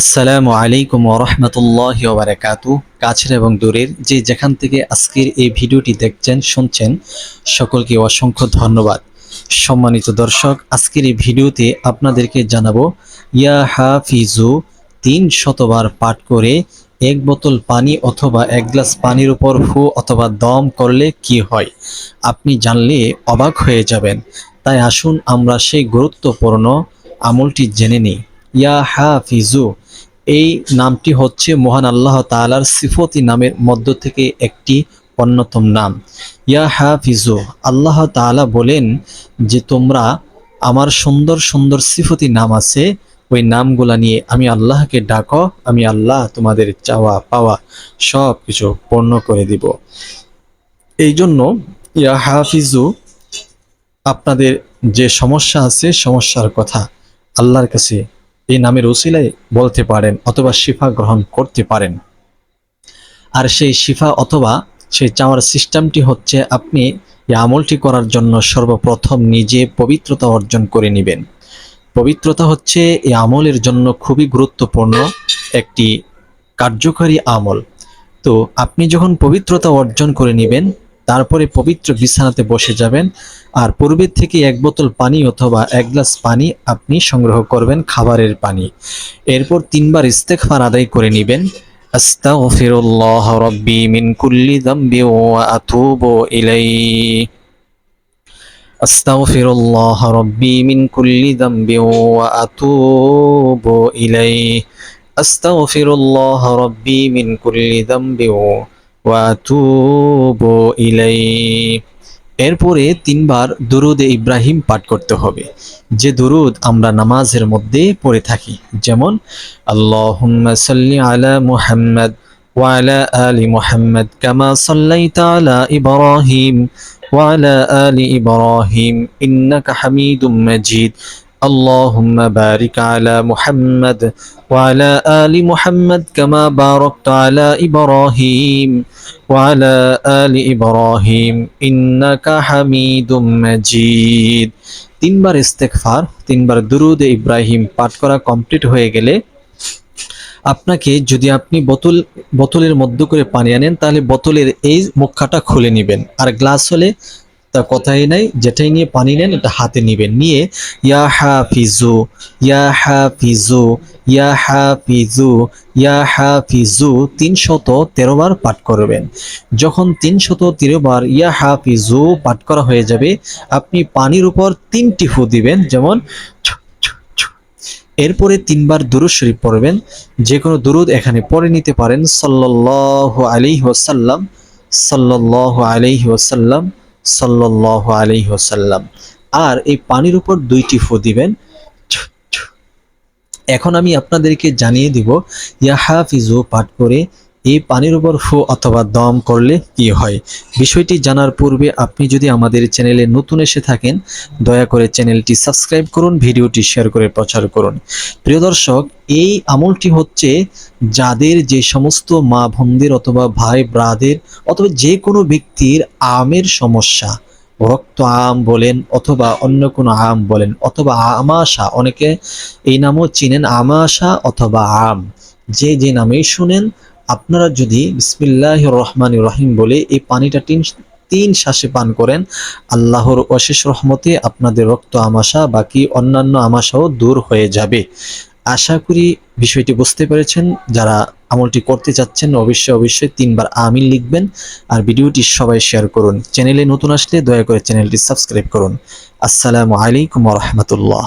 আসসালামু আলাইকুম ওরহমতুল্লাহ ওবরাকাতু কাছের এবং দূরের যে যেখান থেকে আজকের এই ভিডিওটি দেখছেন, শুনছেন, সকলকে অসংখ্য ধন্যবাদ। সম্মানিত দর্শক, আজকের এই ভিডিওতে আপনাদেরকে জানাব, ইয়া হাফিজু, তিন শতবার পাঠ করে এক বোতল পানি অথবা এক গ্লাস পানির উপর ফু অথবা দম করলে কি হয়? আপনি জানলে অবাক হয়ে যাবেন। তাই আসুন আমরা সেই গুরুত্বপূর্ণ আমলটি জেনে নিই। ইয়া হাফিজু এই নামটি হচ্ছে মহান আল্লাহ তাআলার সিফতি নামের মধ্য থেকে একটি অন্যতম নাম। ইয়া হাফিজু, আল্লাহ তাআলা বলেন যে তোমরা আমার সুন্দর সুন্দর সিফতি নাম আছে, ওই নামগুলা নিয়ে আমি আল্লাহকে ডাকো, আমি আল্লাহ তোমাদের চাওয়া পাওয়া সব কিছু পূর্ণ করে দিব। এই জন্য ইয়া হাফিজু, আপনাদের যে সমস্যা আছে, সমস্যার কথা আল্লাহর কাছে এই নামের উসিলায় বলতে পারেন অথবা শিফা গ্রহণ করতে পারেন। আর সেই শিফা অথবা সেই চাওয়ার সিস্টেমটি হচ্ছে আপনি এই আমলটি করার জন্য সর্বপ্রথম নিজে পবিত্রতা অর্জন করে নেবেন। পবিত্রতা হচ্ছে এই আমলের জন্য খুবই গুরুত্বপূর্ণ একটি কার্যকারী আমল। তো আপনি যখন পবিত্রতা অর্জন করে নেবেন তারপরে পবিত্র বিছানাতে বসে যাবেন আর পূর্বের থেকে এক বোতল পানি অথবা এক গ্লাস পানি আপনি সংগ্রহ করবেন খাবারের পানি। এরপর তিনবার ইস্তেকফার আদায় করে নেবেন। আস্তাগফিরুল্লাহ রাব্বি মিন কুল্লি যামবি ওয়া আতুবু ইলাইহি। আস্তাগফিরুল্লাহ রাব্বি মিন কুল্লি যামবি ওয়া আতুবু ইলাইহি। আস্তাগফিরুল্লাহ রাব্বি মিন কুল্লি ওয়া আতুবু ইলাইহি এরপরে তিনবার দুরুদে ইব্রাহিম পাঠ করতে হবে যে দুরুদ আমরা নামাজের মধ্যে পড়ে থাকি যেমন আল্লাহুম্মা সাল্লি আলা মুহাম্মদ وعلى آل محمد كما صليت على إبراهيم وعلى آل إبراهيم إنك حميد مجيد اللهم بارك على محمد وعلى آل محمد كما باركت على إبراهيم وعلى آل إبراهيم إنك حميد مجيد তিনবার ইস্তেকফার তিনবার দুরুদে ইব্রাহিম পাঠ করা কমপ্লিট হয়ে গেলে আপনাকে যদি আপনি বোতল বোতলের মধ্য করে পানি আনেন তাহলে বোতলের এই মুখাটা খুলে নেবেন আর গ্লাস হলে তা কথাই নাই, যেটাই নিয়ে পানি নেন এটা হাতে নেবেন। নিয়ে, ইয়া হা ফিজু ইয়া হা ফিজু ইয়া হা ফিজু ইয়া হা ফিজু তিনশত তেরো বার পাঠ করবেন। যখন তিনশত তেরো বার ইয়া হাফিজু পাঠ করা হয়ে যাবে, আপনি পানির উপর তিনটি ফু দিবেন, যেমন। এরপরে তিনবার দুরুদ শরীফ পড়বেন। যে কোনো দুরুদ এখানে পড়ে নিতে পারেন। সাল্লাল্লাহু আলাইহি ওয়াসাল্লাম, সাল্লাল্লাহু আলাইহি ওয়াসাল্লাম সাল্লাল্লাহু আলি হোসাল্লাম আর এই পানির উপর দুইটি ফু দিবেন। এখন আমি আপনাদেরকে জানিয়ে দিব, ইয়া হাফিজু, পাঠ করে এই পানির উপর ফু অথবা দম করলে কি হয়? বিষয়টি জানার পূর্বে আপনি যদি আমাদের চ্যানেলে নতুন এসে থাকেন, দয়া করে চ্যানেলটি সাবস্ক্রাইব করুন, ভিডিওটি শেয়ার করে প্রচার করুন। প্রিয় দর্শক, এই আমলটি হচ্ছে যাদের যে সমস্ত মা বোনদের অথবা ভাই ব্রাদের অথবা যে কোনো ব্যক্তির আমের সমস্যা, রক্ত আম বলেন অথবা অন্য কোনো আম বলেন অথবা আমাশা, অনেকে এই নামও চিনেন আমাশা অথবা আম। যে যে নামেই শুনেন আপনারা যদি বিসমিল্লাহ রহমান রহিম বলে এই পানিটা তিন তিন শ্বাসে পান করেন, আল্লাহর অশেষ রহমতে আপনাদের রক্ত আমাশা, বাকি অন্যান্য আমাশাও দূর হয়ে যাবে। আশা করি বিষয়টি বুঝতে পেরেছেন। যারা আমলটি করতে চাচ্ছেন, অবশ্যই অবশ্যই তিনবার আমিন লিখবেন আর ভিডিওটি সবাই শেয়ার করুন। চ্যানেলে নতুন আসলে দয়া করে চ্যানেলটি সাবস্ক্রাইব করুন। আসসালামু আলাইকুম রহমতুল্লাহ।